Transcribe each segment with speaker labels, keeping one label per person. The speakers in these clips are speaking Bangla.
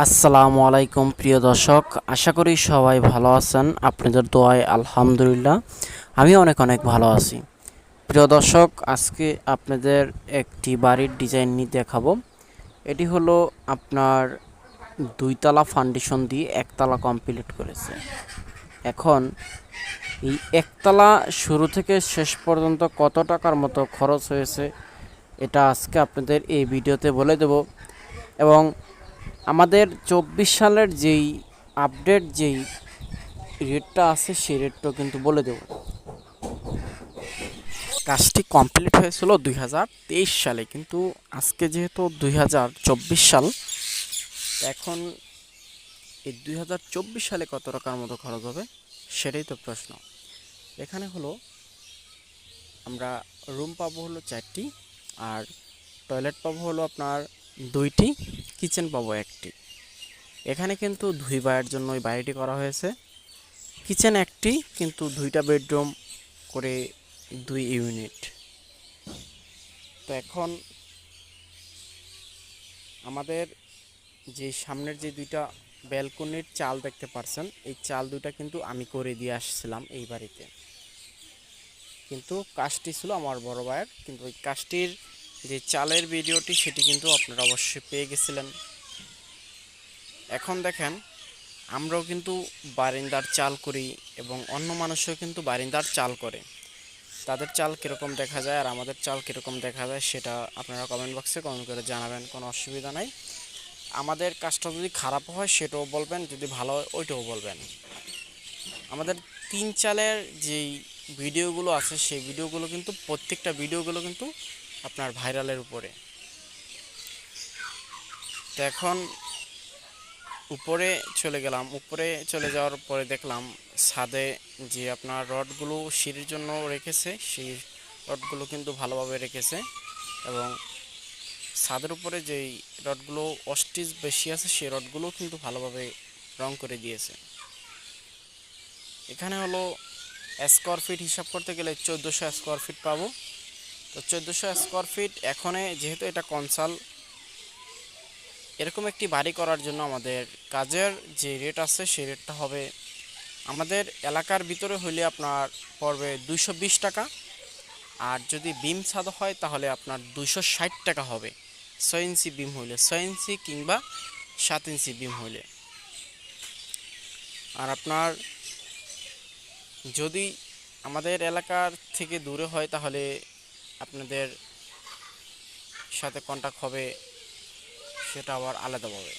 Speaker 1: আসসালামু আলাইকুম, প্রিয় দর্শক। আশা করি সবাই ভালো আছেন। আপনাদের দোয়ায় আলহামদুলিল্লাহ। আমি অনেক অনেক ভালো আছি। প্রিয় দর্শক, আজকে আপনাদের একটি বাড়ির ডিজাইন নিয়ে দেখাবো। এটি হলো আপনার দুইতলা ফাউন্ডেশন দিয়ে একতলা কমপ্লিট করেছে। এখন এই একতলা শুরু থেকে শেষ পর্যন্ত কত টাকার মতো খরচ হয়েছে, এটা আজকে আপনাদের এই ভিডিওতে বলে দেব। এবং আমাদের চব্বিশ সালের যেই আপডেট যেই রেটটা আছে, সেই রেটটাও কিন্তু বলে দেব। কাজটি কমপ্লিট হয়েছিল দুই হাজার তেইশ সালে, কিন্তু আজকে যেহেতু দুই হাজার চব্বিশ সাল এখন এই দুই হাজার চব্বিশ সালে কত টাকার মতো খরচ হবে, সেটাই তো প্রশ্ন। এখানে হলো, আমরা রুম পাবো হলো চারটি, আর টয়লেট পাবো হলো আপনার দুইটি কিচেন পাবো একটি। এখানে কিন্তু দুই বায়ের জন্য ওই বাড়িটি করা হয়েছে। কিচেন একটি, কিন্তু দুইটা বেডরুম করে দুই ইউনিট। তো এখন আমাদের যে সামনের যে দুইটা ব্যালকনির চাল দেখতে পারছেন, এই চাল দুইটা কিন্তু আমি করে দিয়ে আসছিলাম এই বাড়িতে। কিন্তু কাজটি ছিল আমার বড় ভাইয়ের, কিন্তু ওই কাজটির যে চালের ভিডিওটি সেটি কিন্তু আপনারা অবশ্যই পেয়ে গেছিলেন। এখন দেখেন, আমরাও কিন্তু বারিন্দার চাল করি এবং অন্য মানুষও কিন্তু বারিন্দার চাল করে। তাদের চাল কীরকম দেখা যায় আর আমাদের চাল কীরকম দেখা যায় সেটা আপনারা কমেন্ট বক্সে কমেন্ট করে জানাবেন, কোনো অসুবিধা নাই। আমাদের কাজটা যদি খারাপ হয় সেটাও বলবেন, যদি ভালো হয় ওইটাও বলবেন। আমাদের তিন চালের যেই ভিডিওগুলো আছে, সেই ভিডিওগুলো কিন্তু, প্রত্যেকটা ভিডিওগুলো কিন্তু আপনার ভাইরালের উপরে। তো এখন উপরে চলে গেলাম, উপরে চলে যাওয়ার পরে দেখলাম ছাদে যে আপনার রডগুলো সিঁড়ির জন্য রেখেছে, সেই রডগুলো কিন্তু ভালোভাবে রেখেছে এবং ছাদের উপরে যেই রডগুলো অস্টিচ বেশি আছে, সেই রডগুলো কিন্তু ভালোভাবে রং করে দিয়েছে। এখানে হলো স্কোয়ার ফিট হিসাব করতে গেলে চোদ্দোশো স্কোয়ার ফিট পাবো। তো চোদ্দোশো স্কোয়ার ফিট এখনে যেহেতু এটা কনসাল, এরকম একটি বাড়ি করার জন্য আমাদের কাজের যে রেট আছে সেই রেটটা হবে আমাদের এলাকার ভিতরে হইলে আপনার পড়বে দুইশো বিশ টাকা, আর যদি বিম ছাদ হয় তাহলে আপনার দুইশো ষাট টাকা হবে। ছয় ইঞ্চি বিম হইলে ছয় ইঞ্চি কিংবা সাত ইঞ্চি বিম হইলে। আর আপনার যদি আমাদের এলাকার থেকে দূরে হয় তাহলে আপনাদের সাথে কন্ট্যাক্ট হবে, সেটা আবার আলাদাভাবে।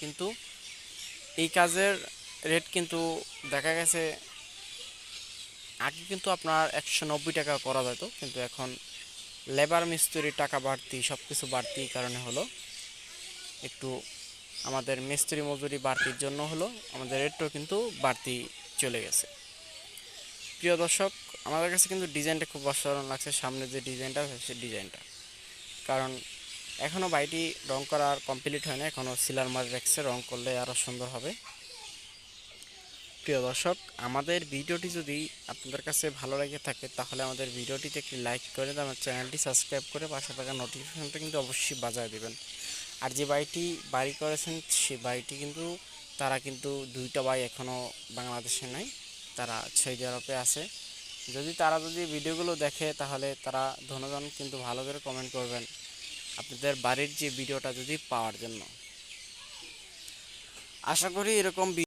Speaker 1: কিন্তু এই কাজের রেট কিন্তু দেখা গেছে, আগে কিন্তু আপনার একশো নব্বই টাকা করা যেত, কিন্তু এখন লেবার মিস্ত্রির টাকা বাড়তি সব কিছু বাড়তি কারণে হলো, একটু আমাদের মিস্ত্রি মজুরি বাড়তির জন্য হলো, আমাদের রেটটাও কিন্তু বাড়তি চলে গেছে। প্রিয় দর্শক, আমাদের কাছে কিন্তু ডিজাইনটা খুব অসাধারণ লাগছে। সামনে যে ডিজাইনটা সে ডিজাইনটা। কারণ এখনও বাড়িটি রং করা আর কমপ্লিট হয় না এখনও সিলার মার রেখেছে, রং করলে আরও সুন্দর হবে। প্রিয় দর্শক, আমাদের ভিডিওটি যদি আপনাদের কাছে ভালো লেগে থাকে, তাহলে আমাদের ভিডিওটিতে একটি লাইক করে আমার চ্যানেলটি সাবস্ক্রাইব করে পাশে থাকা নোটিফিকেশনটা কিন্তু অবশ্যই বাজায় দেবেন। আর যে বাড়িটি বাড়ি করেছেন, সে বাড়িটি কিন্তু, তারা কিন্তু দুইটা বাই এখনও বাংলাদেশে নাই। তারা সৌদি আরবে আছে। যদি তারা যদি ভিডিওগুলো দেখে, তাহলে তারা ধনজন কিন্তু ভালো করে কমেন্ট করবেন আপনাদের বাড়ির যে ভিডিওটা যদি পাওয়ার জন্য। আশা করি এরকম